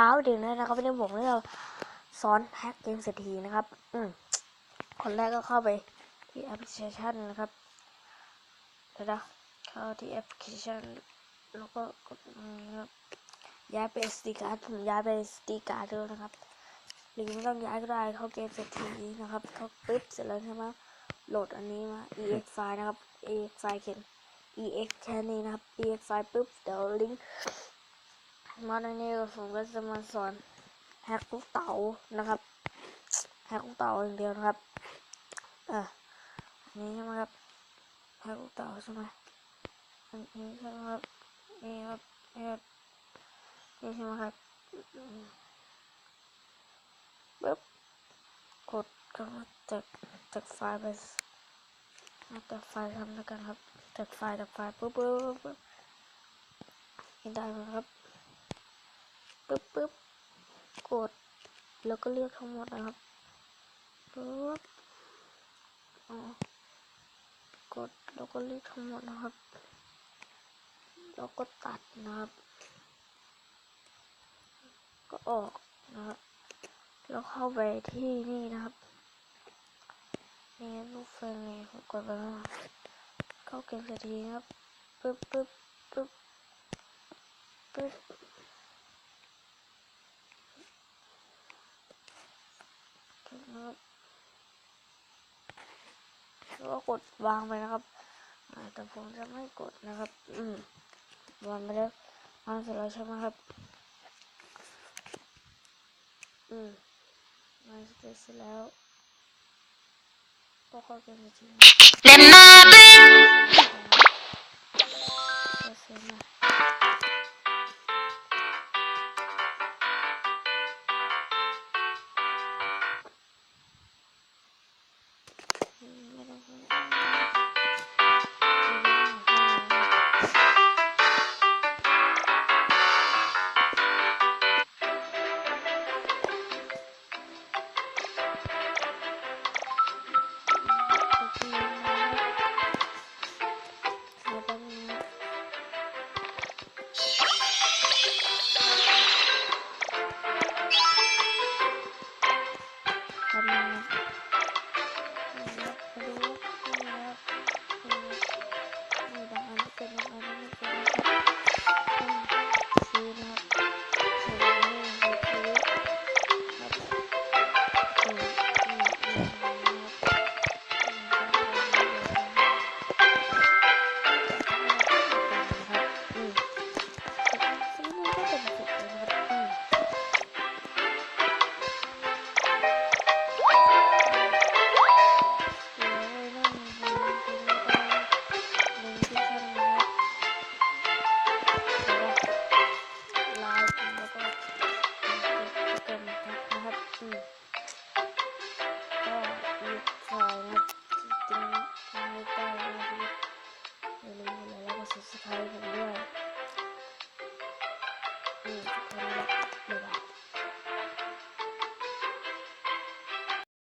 สาวเด็กเลยนะครับวันนี้ผมจะสอนแฮกเกมเศรษฐีนะครับ อืมคนแรกก็เข้าไปที่แอปพลิเคชันนะครับเดี๋ยวนะเข้าที่แอปพลิเคชันแล้วก็กดอืมครับย้ายไป SD card ผมย้ายไป SD card ด้วยนะครับหรือไม่ต้องย้ายก็ได้เข้าเกมเศรษฐีนะครับเข้าปึ๊บเสร็จแล้วใช่ไหมโหลดอันนี้มา ex file นะครับ ex file เขียน ex แค่นี้นะครับ ex file ปึ๊บเดี๋ยวลิงก์ มาในนี้ผมก็จะมาสอนแฮกลูกเต๋านะครับแฮกลูกเต๋าอย่างเดียวนะครับอะอันนี้ใช่ไหมครับแฮกลูกเต๋าใช่ไหมอันนี้ใช่ไหมครับนี่ครับนี่ครับนี่ใช่ไหมครับปึ๊บกดก็จากจากไฟล์ไปจากไฟล์ทำแล้วกันครับจากไฟล์จากไฟล์ปึ๊บปึ๊บปึ๊บปึ๊บนี่ได้ไหมครับ ปึ๊บปึ๊บกด แล้วก็เลือกทั้งหมดนะครับปึ๊บอ๋อกดแล้วก็เลือกทั้งหมดนะครับ แล้วก็ตัดนะครับ ก็ออกนะครับแล้วเข้าไปที่นี่นะครับนี่รูปเฟรมนี่ผมกดไปแล้วนะเข้าเกมเสร็จทีนะครับปึ๊บปึ๊บปึ๊บปึ๊บ นะครับแล้วก็กดวางไปนะครับแต่ผมจะไม่กดนะครับ อืมวางไปแล้ววางเสร็จแล้วใช่ไหมครับ อืมวางเสร็จแล้วก็ค่อยเกมจริง